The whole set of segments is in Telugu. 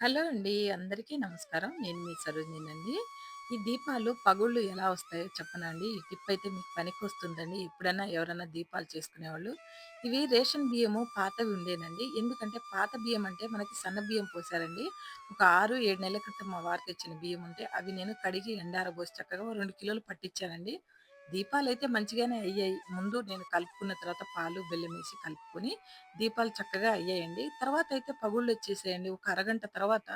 హలో అండి. అందరికీ నమస్కారం. నేను మీ సరోజినండి. ఈ దీపాలు పగుళ్ళు ఎలా వస్తాయో చెప్పనా అండి? ఈ టిప్ అయితే మీకు పనికొస్తుందండి. ఎప్పుడైనా ఎవరైనా దీపాలు చేసుకునేవాళ్ళు. ఇవి రేషన్ బియ్యము పాతవి ఉండేనండి. ఎందుకంటే పాత బియ్యం అంటే మనకి సన్న బియ్యం పోసారండి. ఒక 6, 7 నెలల క్రితం మా వారికి ఇచ్చిన బియ్యం ఉంటే అవి నేను కడిగి ఎండారబోసి చక్కగా రెండు కిలోలు పట్టించానండి. దీపాలైతే మంచిగానే అయ్యాయి. ముందు నేను కలుపుకున్న తర్వాత పాలు, బెల్లం వేసి కలుపుకొని దీపాలు చక్కగా అయ్యాయండి. తర్వాత అయితే పగుళ్ళు వచ్చేసేయండి ఒక అరగంట తర్వాత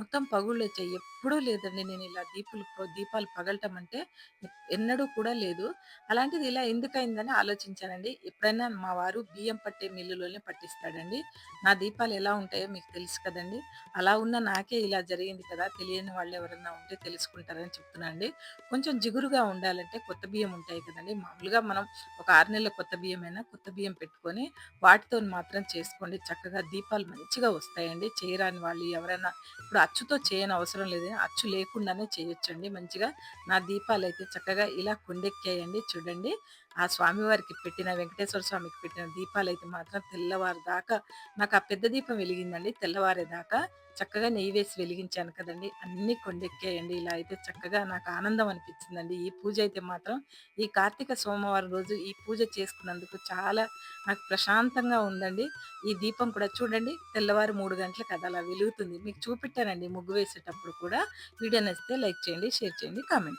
మొత్తం పగుళ్ళు వచ్చాయి ఎప్పుడూ లేదండి నేనిలా దీపులు దీపాలు పగలటం అంటే ఎన్నడూ కూడా లేదు. అలాంటిది ఇలా ఎందుకైందని ఆలోచించానండి. ఎప్పుడైనా మా వారు బియ్యం పట్టే మిల్లులోనే పట్టిస్తాడండి. నా దీపాలు ఎలా ఉంటాయో మీకు తెలుసు కదండి అలా ఉన్న నాకే ఇలా జరిగింది కదా! తెలియని వాళ్ళు ఎవరన్నా ఉంటే తెలుసుకుంటారని చెప్తున్నానండి కొంచెం జిగురుగా ఉండాలంటే కొత్త బియ్యం ఉంటాయి కదండి మామూలుగా మనం ఒక ఆరు నెలల కొత్త బియ్యమైనా కొత్త బియ్యం పెట్టుకొని వాటితోని మాత్రం చేసుకోండి. చక్కగా దీపాలు మంచిగా వస్తాయండి. చేయరాని వాళ్ళు ఎవరైనా ఇప్పుడు అచ్చుతో చేయనవసరం లేదు. అచ్చు లేకుండానే చేయొచ్చండి మంచిగా. నా దీపాలు అయితే చక్కగా ఇలా కొండెక్కాయండి చూడండి. ఆ స్వామివారికి పెట్టిన వెంకటేశ్వర స్వామికి పెట్టిన దీపాలు అయితే మాత్రం తెల్లవారు దాకా నాకు ఆ పెద్ద దీపం వెలిగిందండి తెల్లవారేదాకా. చక్కగా నెయ్యి వేసి వెలిగించాను కదండి అన్నీ కొండెక్కాయండి. ఇలా అయితే చక్కగా నాకు ఆనందం అనిపించిందండి. ఈ పూజ అయితే మాత్రం ఈ కార్తీక సోమవారం రోజు ఈ పూజ చేసుకున్నందుకు చాలా నాకు ప్రశాంతంగా ఉందండి. ఈ దీపం కూడా చూడండి తెల్లవారు మూడు గంటలకు అది అలా వెలుగుతుంది. మీకు చూపెట్టానండి ముగ్గు వేసేటప్పుడు కూడా. వీడియో నచ్చితే లైక్ చేయండి, షేర్ చేయండి, కామెంట్